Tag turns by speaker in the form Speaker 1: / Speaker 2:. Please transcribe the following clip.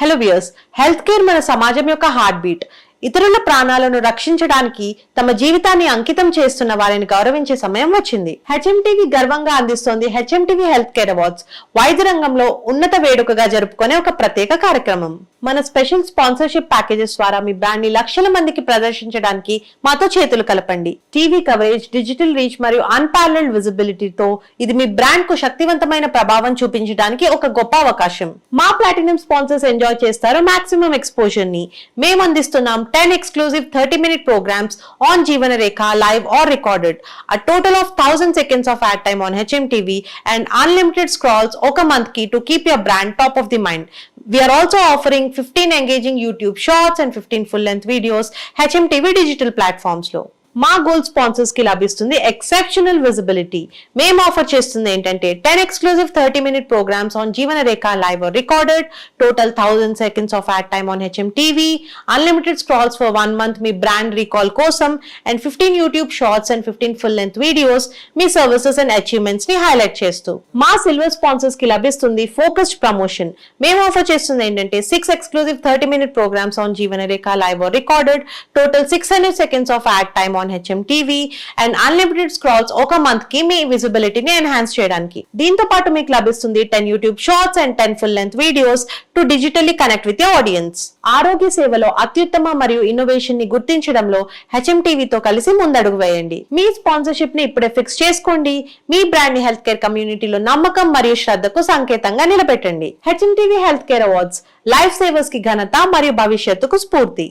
Speaker 1: Hello viewers health care మన సమాజం యొక్క హార్ట్ బీట్ ఇతరుల ప్రాణాలను రక్షించడానికి తమ జీవితాన్ని అంకితం చేస్తున్న వారిని గౌరవించే సమయం వచ్చింది. హెచ్ఎంటీవీ గర్వంగా అందిస్తోంది హెచ్ఎంటీవీ హెల్త్ కేర్ అవార్డ్స్ వైద్య రంగంలో ఉన్నత వేడుకగా జరుపుకునే ఒక ప్రత్యేక కార్యక్రమం. మన స్పెషల్ స్పాన్సర్షిప్ ప్యాకేజెస్ ద్వారా మీ బ్రాండ్ని లక్షల మందికి ప్రదర్శించడానికి మాతో చేతులు కలపండి. టీవీ కవరేజ్ డిజిటల్ రీచ్ మరియు అన్పారల్డ్ విజిబిలిటీతో ఇది మీ బ్రాండ్కు శక్తివంతమైన ప్రభావం చూపించడానికి ఒక గొప్ప అవకాశం. మా ప్లాటినం స్పాన్సర్స్ ఎంజాయ్ చేస్తారు మాక్సిమం ఎక్స్పోజర్ని మేము అందిస్తున్నాం ten exclusive thirty minute programmes on Jeevana Rekha live or recorded. A total of thousand seconds of ad time on HM TV and unlimited scrolls ఒక మంత్కి to keep your brand top of the mind we are offering 15 engaging YouTube shorts and 15 full-length videos HMTV digital platforms low. మా gold స్పాన్సర్స్కి లభిస్తుంది exceptional visibility మేము offer చేస్తుంది ఏంటంటే ten exclusive thirty minute programmes on Jeevana Rekha live recorded total thousand seconds of ad time on HM TV unlimited scrolls for one month me brand recall కోసం and fifteen YouTube shorts and fifteen full length videos me services and అచీవ్మెంట్స్ని highlight చేస్తూ. మా silver స్పాన్సర్స్కి లభిస్తుంది focused promotion మేము offer చేస్తుంది ఏంటంటే six exclusive thirty minute programmes on Jeevana Rekha live recorded total six hundred seconds of ad time on HM TV and unlimited scrolls ఒక మంత్కి మీ విజిబిలిటీని ఎన్హాన్స్ చేయడానికి. దీంతో పాటు మీకు లభిస్తుంది ten YouTube shorts and ten full length videos to digitally connect with audience ఆరోగ్య సేవలో అత్యుత్తమ మరియు ఇన్నోవేషన్ని గుర్తించడంలో హెచ్ఎం టీవీతో కలిసి ముందడుగు వేయండి. మీ స్పాన్సర్షిప్ని ఇప్పుడే ఫిక్స్ చేసుకోండి. మీ బ్రాండ్ని హెల్త్ కేర్ కమ్యూనిటీలో నమ్మకం మరియు శ్రద్ధకు సంకేతంగా నిలబెట్టండి. HM TV health care awards life సేవర్స్కి ఘనత మరియు భవిష్యత్తుకు స్ఫూర్తి.